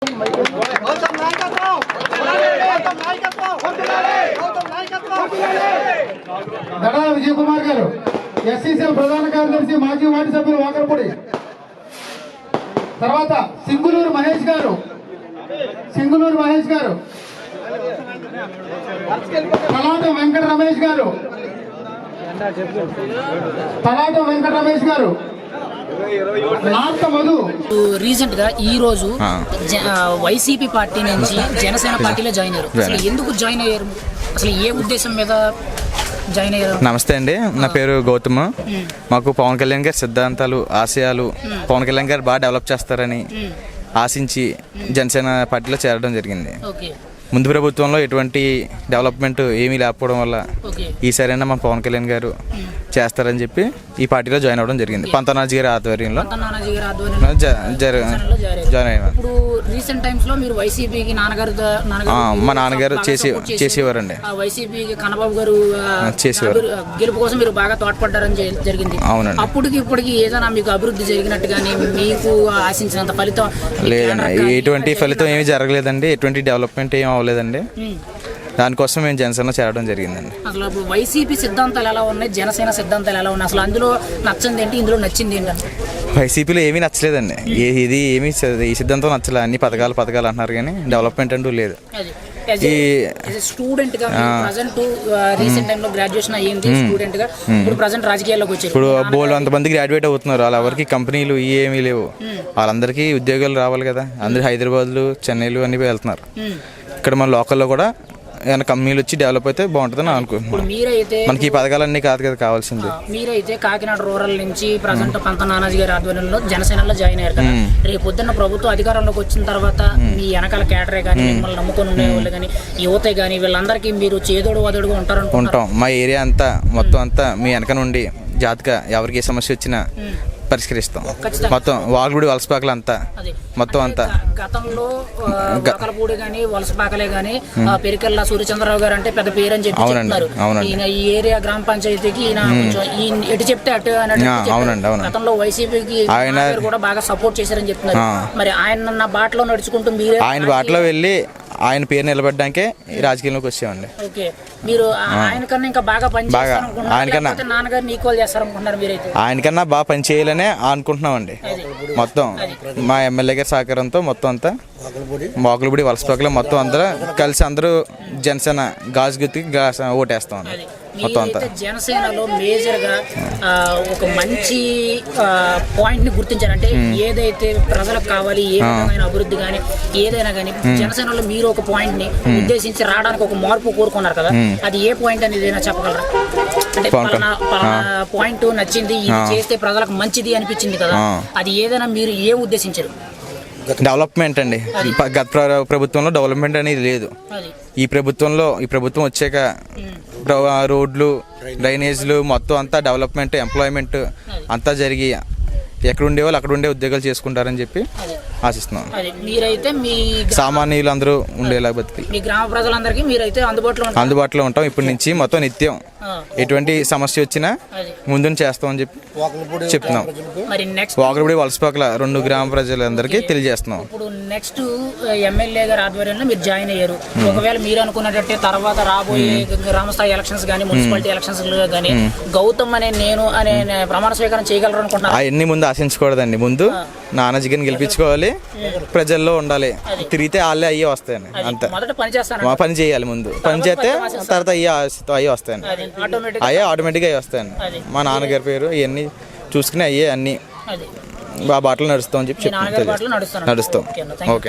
గౌతమ్ నాయకత్వం గౌతమ్ నాయకత్వం విజయ్ కుమార్ గారు ఎస్సీసీఎల్ ప్రధాన కార్యదర్శి మాజీ వార్డు సభ్యులు వాకరపూడి. తర్వాత సింగులూరు మహేష్ గారు సింగులూరు మహేష్ గారు. తలాట వెంకట రమేష్ గారు. తలాట వెంకట రమేష్ గారు. రీసెంట్గా ఈ రోజు వైసీపీ పార్టీ నుంచి జనసేన పార్టీలో జాయిన్ అయ్యారు. అసలు ఎందుకు జాయిన్ అయ్యారు? అసలు ఏ ఉద్దేశం మీద జాయిన్ అయ్యారు? నమస్తే అండి. నా పేరు గౌతమ్. మాకు పవన్ కళ్యాణ్ గారి సిద్ధాంతాలు ఆశయాలు పవన్ కళ్యాణ్ గారు బాగా డెవలప్ చేస్తారని ఆశించి జనసేన పార్టీలో చేరడం జరిగింది. ఓకే. ముందు ప్రభుత్వంలో ఎటువంటి డెవలప్మెంట్ ఏమీ లేకపోవడం వల్ల ఈసారైనా మా పవన్ కళ్యాణ్ గారు చేస్తారని చెప్పి ఈ పార్టీలో జాయిన్ అవ్వడం జరిగింది. పంతనాజీ గారి ఆధ్వర్యంలో. జాయిన్ అయ్యాను రీసెంట్ టైమ్స్లో మీరు వైసీపీకి నాన్నగారు మా నాన్నగారు చేసే-. చేసేవారండి. ఆ, వైసీపీకి కన్నబాబు గారు చేసేవారు. గెలుపు కోసం మీరు బాగా తోడ్పడ్డారని జరి- జరిగింది అవునండి. అప్పటికి ఇప్పటికి ఏదైనా మీకు అభివృద్ధి జరిగినట్టు కానీ మీకు ఆశించినంత ఫలితం లేదండి ఎటువంటి ఫలితం ఏమీ జరగలేదండి ఎటువంటి డెవలప్మెంట్ ఏం అవ్వలేదండి. దానికోసం మేము జనసేన చేరడం జరిగిందండి అసలు వైసీపీ సిద్ధాంతాలు ఎలా ఉన్నాయి జనసేన సిద్ధాంతాలు ఎలా ఉన్నాయి అసలు అందులో నచ్చింది ఏంటి ఇందులో నచ్చింది ఏంటంటే వైసీపీలో ఏమీ నచ్చలేదండి. ఏ- ఇది ఏమీ ఈ సిద్ధాంతం నచ్చలే. అన్ని పథకాలు పథకాలు అంటున్నారు కానీ డెవలప్మెంట్ అంటూ లేదు. ఈ- స్టూడెంట్గా ప్రజెంట్ రీసెంట్ టైంలో గ్రాడ్యుయేషన్ అయ్యింది స్టూడెంట్గా. ఇప్పుడు ప్రజెంట్ రాజకీయాల్లోకి వచ్చారు. ఇప్పుడు బోల్ అంతమంది గ్రాడ్యుయేట్ అవుతున్నారు. వాళ్ళ ఎవరికి కంపెనీలు ఇవి ఏమీ లేవు. వాళ్ళందరికీ ఉద్యోగాలు రావాలి కదా. అందరూ హైదరాబాద్లు చెన్నైలు అన్ని వెళ్తున్నారు. ఇక్కడ మన లోకల్లో కూడా ఏమైనా కంపెనీలు వచ్చి డెవలప్ అయితే బాగుంటుందని అనుకుంటున్నాం మీరైతే మనకి ఈ పథకాలన్నీ కాదు కదా కావాల్సింది. మీరైతే కాకినాడ రూరల్ నుంచి ప్రజెంట్ పంత నానాజీ గారి ఆధ్వర్యంలో జనసేనలో జాయిన్ అయ్యారు కదా. రేపు పొద్దున్న ప్రభుత్వం అధికారంలోకి వచ్చిన తర్వాత మీ వెనకాల కేటరే కానీ మిమ్మల్ని నమ్ముకొని ఉండే వాళ్ళు కానీ యువతే కానీ వీళ్ళందరికీ మీరు చేదోడు వదడుగా ఉంటారనుకుంటారు? ఉంటాం. మా ఏరియా అంతా మొత్తం అంతా మీ వెనక నుండి జాతక ఎవరికి ఏ సమస్య వచ్చినా పరిష్కరిస్తాం. మొత్తం వాగుడి వలసపాకలు అంతా మొత్తం అంతా గతంలో గొడకలపూడి కానీ వలసపాకలే కానీ పెరికల్లా సూర్యచంద్రరావు గారు అంటే పెద్ద పేరు అని చెప్పి అవునండి, అవునండి. ఈయన ఈ ఏరియా గ్రామ పంచాయతీకి ఈయన ఎటు చెప్తే అటు. అవునండి, అవునండి. గతంలో వైసీపీకి ఆయన- కూడా బాగా సపోర్ట్ చేశారని చెప్తున్నారు. మరి ఆయన నా బాటలో నడుచుకుంటూ మీరే ఆయన బాటలో వెళ్ళి ఆయన పేరు నిలబెట్టడానికే ఈ రాజకీయంలోకి వచ్చామండి. ఓకే. మీరు ఆ- ఆయన కన్నా ఇంకా బాగా పని బాగా. ఆయనకన్నా. లేకపోతే నాన్నగారిని ఈక్వల్ చేస్తారనుకుంటున్నారు మీరైతే? ఆయనకన్నా బాగా పని చేయాలనే అనుకుంటున్నామండి. మొత్తం మా ఎమ్మెల్యే గారి సహకారంతో మొత్తం అంతా మోకలబుడి వలసపాకలు మొత్తం అందరూ కలిసి అందరూ జనసేన గాజు గుర్తుకి ఓటేస్తాం మొత్తం అంతా. జనసేనలో మేజర్గా ఒక మంచి పాయింట్ని గుర్తించారంటే ఏదైతే ప్రజలకు కావాలి ఏ విధమైన అభివృద్ధి కానీ ఏదైనా కానీ జనసేనలో మీరు ఒక పాయింట్ని ఉద్దేశించి రావడానికి ఒక మార్పు కోరుకున్నారు కదా అది ఏ పాయింట్ అనేది ఏదైనా చెప్పగలరా? అంటే పలానా పాయింట్ నచ్చింది ఇది చేస్తే ప్రజలకు మంచిది అనిపించింది కదా. అది ఏదైనా మీరు ఏం ఉద్దేశించారు? డెవలప్మెంట్ అండి. గత ప్ర- ప్రభుత్వంలో డెవలప్మెంట్ అనేది లేదు. అది. ఈ ప్రభుత్వంలో ఈ ప్రభుత్వం వచ్చాక రోడ్లు డ్రైనేజ్లు మొత్తం అంతా డెవలప్మెంట్ ఎంప్లాయ్మెంట్ అంతా జరిగి ఎక్కడ ఉండేవాళ్ళు అక్కడ ఉండే ఉద్యోగాలు చేసుకుంటారని చెప్పి ఆశిస్తున్నాం. అది మీరైతే మీ గ్రా- సామాన్యులు అందరూ ఉండేలా బతికి. మీ గ్రామ ప్రజలందరికీ మీరైతే అందుబాటులో ఉంటారు? అందుబాటులో ఉంటాం. ఇప్పటి నుంచి మొత్తం నిత్యం ఆ, ఎటువంటి సమస్య వచ్చినా అది. ముందుని చేస్తామని చెప్పి చెప్తున్నాం. మరి నెక్స్ట్ వాకరబడి వలసపాకల రెండు గ్రామ ప్రజలందరికీ తెలియజేస్తున్నాం. ఇప్పుడు నెక్స్ట్ ఎమ్మెల్యే గారి ఆధ్వర్యంలో మీరు జాయిన్ అయ్యారు. ఒకవేళ మీరు అనుకున్నట్టే తర్వాత రాబోయే గ్రామస్థాయి ఎలక్షన్స్ కానీ మున్సిపాలిటీ ఎలక్షన్స్ కానీ గౌతమ్ అనే నేను అనే ప్రమాణ స్వీకారం చేయగలరు అనుకుంటున్నారు? అవన్నీ ముందు ఆశించకూడదండి. ముందు నాన్నజీని గెలిపించుకోవాలి. ప్రజల్లో ఉండాలి. తిరిగితే వాళ్ళే అయ్యే వస్తాయండి అంతే. మా పని చేయాలి ముందు. పని చేస్తే తర్వాత అయ్యే అయ్యే వస్తాయండి అది ఆటోమేటిక్ అయ్యే ఆటోమేటిక్గా అయ్యి వస్తాయండి మా నాన్నగారి పేరు ఇవన్నీ చూసుకుని అయ్యే అన్నీ. ఆ బాటలు నడుస్తామని చెప్పి మీ నాన్నగారి చెప్తాం బాటలో నడుస్తాను. నడుస్తాం. ఓకే.